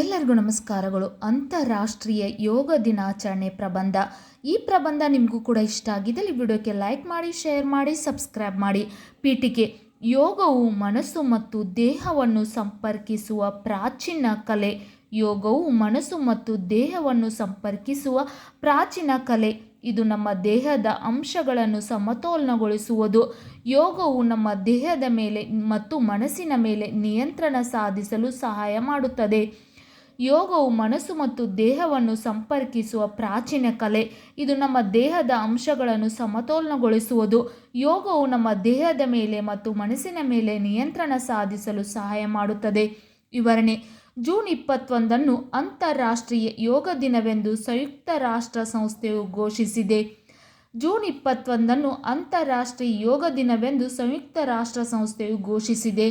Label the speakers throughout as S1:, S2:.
S1: ಎಲ್ಲರಿಗೂ ನಮಸ್ಕಾರಗಳು. ಅಂತಾರಾಷ್ಟ್ರೀಯ ಯೋಗ ದಿನಾಚರಣೆ ಪ್ರಬಂಧ. ಈ ಪ್ರಬಂಧ ನಿಮಗೂ ಕೂಡ ಇಷ್ಟ ಆಗಿದ್ದಲ್ಲಿ ವಿಡಿಯೋಕ್ಕೆ ಲೈಕ್ ಮಾಡಿ, ಶೇರ್ ಮಾಡಿ, ಸಬ್ಸ್ಕ್ರೈಬ್ ಮಾಡಿ. ಪೀಠಿಕೆ, ಯೋಗವು ಮನಸ್ಸು ಮತ್ತು ದೇಹವನ್ನು ಸಂಪರ್ಕಿಸುವ ಪ್ರಾಚೀನ ಕಲೆ. ಯೋಗವು ಮನಸ್ಸು ಮತ್ತು ದೇಹವನ್ನು ಸಂಪರ್ಕಿಸುವ ಪ್ರಾಚೀನ ಕಲೆ. ಇದು ನಮ್ಮ ದೇಹದ ಅಂಶಗಳನ್ನು ಸಮತೋಲನಗೊಳಿಸುವುದು. ಯೋಗವು ನಮ್ಮ ದೇಹದ ಮೇಲೆ ಮತ್ತು ಮನಸ್ಸಿನ ಮೇಲೆ ನಿಯಂತ್ರಣ ಸಾಧಿಸಲು ಸಹಾಯ ಮಾಡುತ್ತದೆ. ಯೋಗವು ಮನಸ್ಸು ಮತ್ತು ದೇಹವನ್ನು ಸಂಪರ್ಕಿಸುವ ಪ್ರಾಚೀನ ಕಲೆ. ಇದು ನಮ್ಮ ದೇಹದ ಅಂಶಗಳನ್ನು ಸಮತೋಲನಗೊಳಿಸುವುದು. ಯೋಗವು ನಮ್ಮ ದೇಹದ ಮೇಲೆ ಮತ್ತು ಮನಸ್ಸಿನ ಮೇಲೆ ನಿಯಂತ್ರಣ ಸಾಧಿಸಲು ಸಹಾಯ ಮಾಡುತ್ತದೆ. ವಿವರಣೆ. ಜೂನ್ ಇಪ್ಪತ್ತೊಂದನ್ನು ಅಂತಾರಾಷ್ಟ್ರೀಯ ಯೋಗ ದಿನವೆಂದು ಸಂಯುಕ್ತ ರಾಷ್ಟ್ರ ಸಂಸ್ಥೆಯು ಘೋಷಿಸಿದೆ. ಜೂನ್ ಇಪ್ಪತ್ತೊಂದನ್ನು ಅಂತಾರಾಷ್ಟ್ರೀಯ ಯೋಗ ದಿನವೆಂದು ಸಂಯುಕ್ತ ರಾಷ್ಟ್ರ ಸಂಸ್ಥೆಯು ಘೋಷಿಸಿದೆ.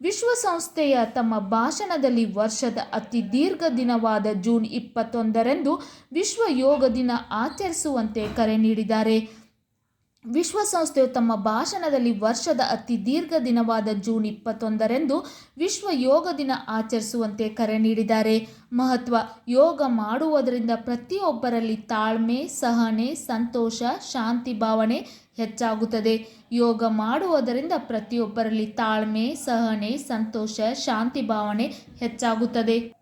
S1: ವಿಶ್ವಸಂಸ್ಥೆಯ ತಮ್ಮ ಭಾಷಣದಲ್ಲಿ ವರ್ಷದ ಅತಿ ದೀರ್ಘ ದಿನವಾದ ಜೂನ್ ಇಪ್ಪತ್ತೊಂದರಂದು ವಿಶ್ವ ಯೋಗ ದಿನ ಆಚರಿಸುವಂತೆ ಕರೆ ನೀಡಿದ್ದಾರೆ. ವಿಶ್ವಸಂಸ್ಥೆಯು ತಮ್ಮ ಭಾಷಣದಲ್ಲಿ ವರ್ಷದ ಅತಿ ದೀರ್ಘ ದಿನವಾದ ಜೂನ್ ಇಪ್ಪತ್ತೊಂದರಂದು ವಿಶ್ವ ಯೋಗ ದಿನ ಆಚರಿಸುವಂತೆ ಕರೆ ನೀಡಿದ್ದಾರೆ. ಮಹತ್ವ, ಯೋಗ ಮಾಡುವುದರಿಂದ ಪ್ರತಿಯೊಬ್ಬರಲ್ಲಿ ತಾಳ್ಮೆ, ಸಹನೆ, ಸಂತೋಷ, ಶಾಂತಿ ಭಾವನೆ ಹೆಚ್ಚಾಗುತ್ತದೆ. ಯೋಗ ಮಾಡುವುದರಿಂದ ಪ್ರತಿಯೊಬ್ಬರಲ್ಲಿ ತಾಳ್ಮೆ, ಸಹನೆ, ಸಂತೋಷ, ಶಾಂತಿ ಭಾವನೆ ಹೆಚ್ಚಾಗುತ್ತದೆ.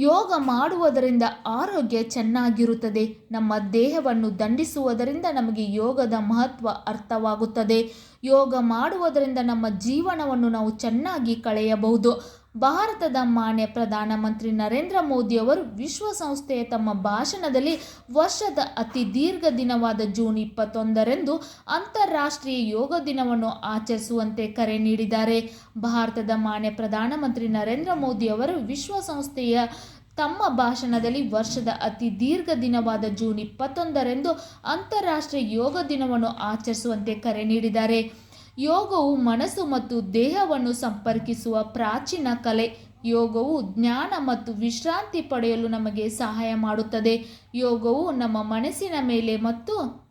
S1: ಯೋಗ ಮಾಡುವುದರಿಂದ ಆರೋಗ್ಯ ಚೆನ್ನಾಗಿರುತ್ತದೆ. ನಮ್ಮ ದೇಹವನ್ನು ದಂಡಿಸುವುದರಿಂದ ನಮಗೆ ಯೋಗದ ಮಹತ್ವ ಅರ್ಥವಾಗುತ್ತದೆ. ಯೋಗ ಮಾಡುವುದರಿಂದ ನಮ್ಮ ಜೀವನವನ್ನು ನಾವು ಚೆನ್ನಾಗಿ ಕಳೆಯಬಹುದು. ಭಾರತದ ಮಾನ್ಯ ಪ್ರಧಾನಮಂತ್ರಿ ನರೇಂದ್ರ ಮೋದಿಯವರು ವಿಶ್ವಸಂಸ್ಥೆಯ ತಮ್ಮ ಭಾಷಣದಲ್ಲಿ ವರ್ಷದ ಅತಿ ದೀರ್ಘ ದಿನವಾದ ಜೂನ್ ಇಪ್ಪತ್ತೊಂದರಂದು ಅಂತಾರಾಷ್ಟ್ರೀಯ ಯೋಗ ದಿನವನ್ನು ಆಚರಿಸುವಂತೆ ಕರೆ ನೀಡಿದ್ದಾರೆ. ಭಾರತದ ಮಾನ್ಯ ಪ್ರಧಾನಮಂತ್ರಿ ನರೇಂದ್ರ ಮೋದಿಯವರು ವಿಶ್ವಸಂಸ್ಥೆಯ ತಮ್ಮ ಭಾಷಣದಲ್ಲಿ ವರ್ಷದ ಅತಿ ದೀರ್ಘ ದಿನವಾದ ಜೂನ್ ಇಪ್ಪತ್ತೊಂದರಂದು ಅಂತಾರಾಷ್ಟ್ರೀಯ ಯೋಗ ದಿನವನ್ನು ಆಚರಿಸುವಂತೆ ಕರೆ ನೀಡಿದ್ದಾರೆ. ಯೋಗವು ಮನಸ್ಸು ಮತ್ತು ದೇಹವನ್ನು ಸಂಪರ್ಕಿಸುವ ಪ್ರಾಚೀನ ಕಲೆ. ಯೋಗವು ಜ್ಞಾನ ಮತ್ತು ವಿಶ್ರಾಂತಿ ಪಡೆಯಲು ನಮಗೆ ಸಹಾಯ ಮಾಡುತ್ತದೆ. ಯೋಗವು ನಮ್ಮ ಮನಸ್ಸಿನ ಮೇಲೆ ಮತ್ತು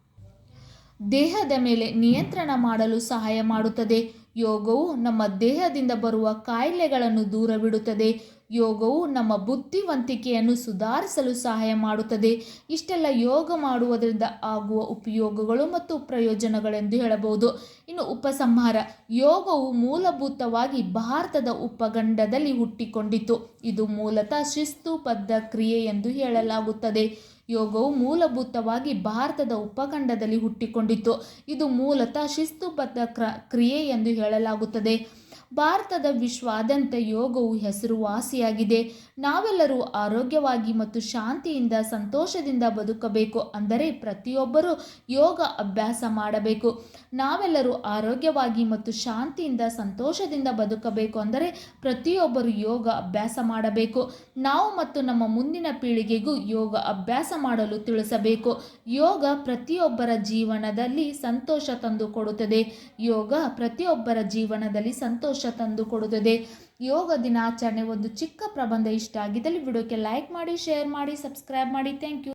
S1: ದೇಹದ ಮೇಲೆ ನಿಯಂತ್ರಣ ಮಾಡಲು ಸಹಾಯ ಮಾಡುತ್ತದೆ. ಯೋಗವು ನಮ್ಮ ದೇಹದಿಂದ ಬರುವ ಕಾಯಿಲೆಗಳನ್ನು ದೂರವಿಡುತ್ತದೆ. ಯೋಗವು ನಮ್ಮ ಬುದ್ಧಿವಂತಿಕೆಯನ್ನು ಸುಧಾರಿಸಲು ಸಹಾಯ ಮಾಡುತ್ತದೆ. ಇಷ್ಟೆಲ್ಲ ಯೋಗ ಮಾಡುವುದರಿಂದ ಆಗುವ ಉಪಯೋಗಗಳು ಮತ್ತು ಪ್ರಯೋಜನಗಳೆಂದು ಹೇಳಬಹುದು. ಇನ್ನು ಉಪಸಂಹಾರ. ಯೋಗವು ಮೂಲಭೂತವಾಗಿ ಭಾರತದ ಉಪಖಂಡದಲ್ಲಿ ಹುಟ್ಟಿಕೊಂಡಿತು ಇದು ಮೂಲತಃ ಶಿಸ್ತುಬದ್ಧ ಕ್ರಿಯೆ ಎಂದು ಹೇಳಲಾಗುತ್ತದೆ. ಯೋಗವು ಮೂಲಭೂತವಾಗಿ ಭಾರತದ ಉಪಖಂಡದಲ್ಲಿ ಹುಟ್ಟಿಕೊಂಡಿತು ಇದು ಮೂಲತಃ ಶಿಸ್ತುಬದ್ಧ ಕ್ರ ಕ್ರಿಯೆ ಎಂದು ಹೇಳಲಾಗುತ್ತದೆ. ಭಾರತದ ವಿಶ್ವಾದ್ಯಂತ ಯೋಗವು ಹೆಸರುವಾಸಿಯಾಗಿದೆ. ನಾವೆಲ್ಲರೂ ಆರೋಗ್ಯವಾಗಿ ಮತ್ತು ಶಾಂತಿಯಿಂದ, ಸಂತೋಷದಿಂದ ಬದುಕಬೇಕು ಅಂದರೆ ಪ್ರತಿಯೊಬ್ಬರೂ ಯೋಗ ಅಭ್ಯಾಸ ಮಾಡಬೇಕು. ನಾವೆಲ್ಲರೂ ಆರೋಗ್ಯವಾಗಿ ಮತ್ತು ಶಾಂತಿಯಿಂದ, ಸಂತೋಷದಿಂದ ಬದುಕಬೇಕು ಅಂದರೆ ಪ್ರತಿಯೊಬ್ಬರು ಯೋಗ ಅಭ್ಯಾಸ ಮಾಡಬೇಕು. ನಾವು ಮತ್ತು ನಮ್ಮ ಮುಂದಿನ ಪೀಳಿಗೆಗೂ ಯೋಗ ಅಭ್ಯಾಸ ಮಾಡಲು ತಿಳಿಸಬೇಕು. ಯೋಗ ಪ್ರತಿಯೊಬ್ಬರ ಜೀವನದಲ್ಲಿ ಸಂತೋಷ ತಂದುಕೊಡುತ್ತದೆ. ಯೋಗ ಪ್ರತಿಯೊಬ್ಬರ ಜೀವನದಲ್ಲಿ ಸಂತೋಷ ತಂದುಕೊಡುತ್ತದೆ ಯೋಗ ದಿನಾಚರಣೆ ಒಂದು ಚಿಕ್ಕ ಪ್ರಬಂಧ ಇಷ್ಟ ಆಗಿದ್ದಲ್ಲಿ ವಿಡಿಯೋಕ್ಕೆ ಲೈಕ್ ಮಾಡಿ ಶೇರ್ ಮಾಡಿ ಸಬ್ಸ್ಕ್ರೈಬ್ ಮಾಡಿ. Thank you